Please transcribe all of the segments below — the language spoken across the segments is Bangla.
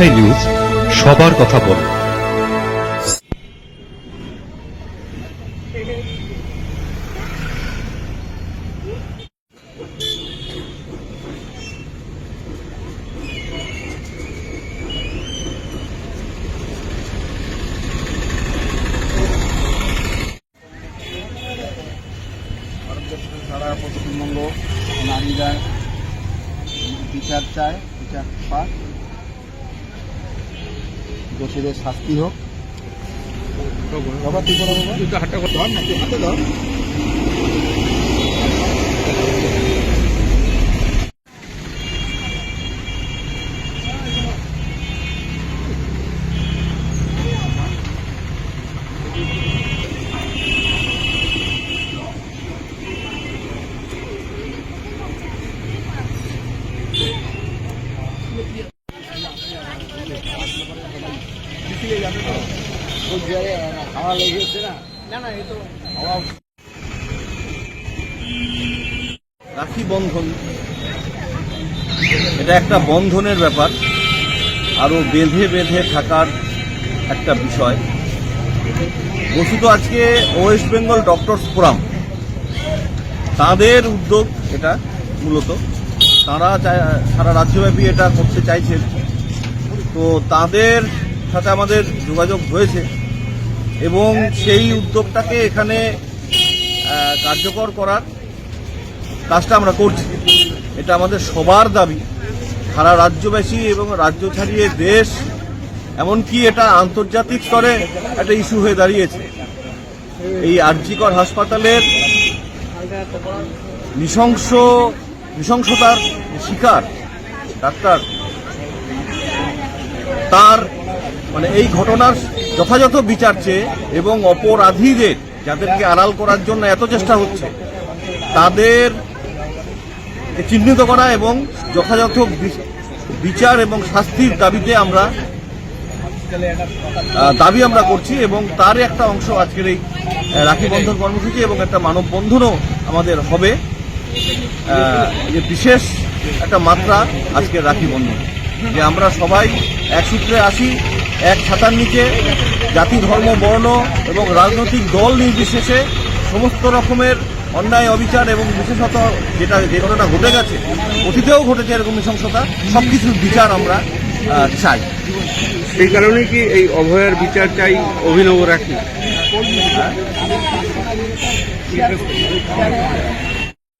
রাজশাহী নিউজ সবার কথা বলে। সারা পশ্চিমবঙ্গ নারীরা বিচার চায় বিচার দোষীদের শাস্তি হোক। বাবা তুই করো বাবা। ধর। তুই হাতে ধর হাওয়া না? না না তো। হাওয়া রাখি বন্ধন। এটা একটা বন্ধনের ব্যাপার। আরও বেঁধে বেঁধে থাকার একটা বিষয়। বস্তুত আজকে ওয়েস্ট বেঙ্গল ডক্টরস ফোরাম। তাদের উদ্যোগ এটা মূলত। তারা সারা রাজ্যব্যাপী এটা করতে চাইছেন। তো তাদের সাথে আমাদের যোগাযোগ হয়েছে এবং সেই উদ্যোগটাকে এখানে কার্যকর করার কাজটা আমরা করছি। এটা আমাদের সবার দাবি। সারা রাজ্যবাসী এবং রাজ্য ছাড়িয়ে দেশ এমনকি এটা আন্তর্জাতিক স্তরে একটা ইস্যু হয়ে দাঁড়িয়েছে। এই আরজিকর হাসপাতালের নৃশংস নৃশংসতার শিকার ডাক্তার। তার মানে এই ঘটনার যথাযথ বিচার চেয়ে এবং অপরাধীদের যাদেরকে আড়াল করার জন্য এত চেষ্টা হচ্ছে, তাদের চিহ্নিত করা এবং যথাযথ বিচার এবং শাস্তির দাবিতে আমরা দাবি আমরা করছি এবং তার একটা অংশ আজকের এই রাখি বন্ধন কর্মসূচি এবং একটা মানববন্ধনও আমাদের হবে। যে বিশেষ একটা মাত্রা আজকের রাখি বন্ধন, যে আমরা সবাই এক সূত্রে আসি এক ছাতার নিচে জাতি ধর্ম বর্ণ এবং রাজনৈতিক দল নির্বিশেষে সমস্ত রকমের অন্যায় অবিচার এবং বিশেষত যেটা যে ঘটনা ঘটে গেছে অতীতেও ঘটেছে এরকম নৃশংসতা সব কিছুর বিচার আমরা চাই। এই কারণে কি এই অভয়ার বিচার চাই অভিনব রাখি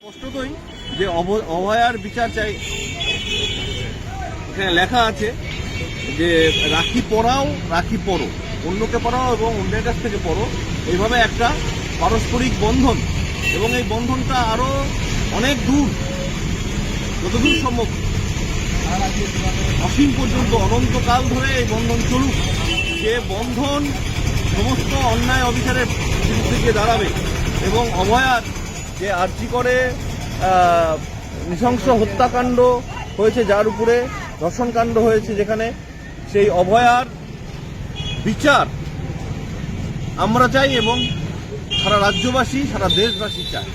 স্পষ্টতই যে অভ- অভয়ার বিচার চাই এখানে লেখা আছে। যে রাখি পরাও, রাখি পরো। অন্যকে পরাও এবং অন্যের কাছ থেকে পরো। এইভাবে একটা পারস্পরিক বন্ধন এবং এই বন্ধনটা আরও অনেক দূর, যতদূর সম্ভব, অসীম পর্যন্ত, অনন্তকাল ধরে এই বন্ধন চলুক। যে বন্ধন সমস্ত অন্যায় অবিচারের বিরুদ্ধে গিয়ে দাঁড়াবে এবং অভয়ার যে আর্জি করে নৃশংস হত্যাকাণ্ড হয়েছে যার উপরে ধর্ষণকাণ্ড হয়েছে যেখানে সেই অভয়ার বিচার আমরা চাই এবং সারা রাজ্যবাসী সারা দেশবাসী চায়।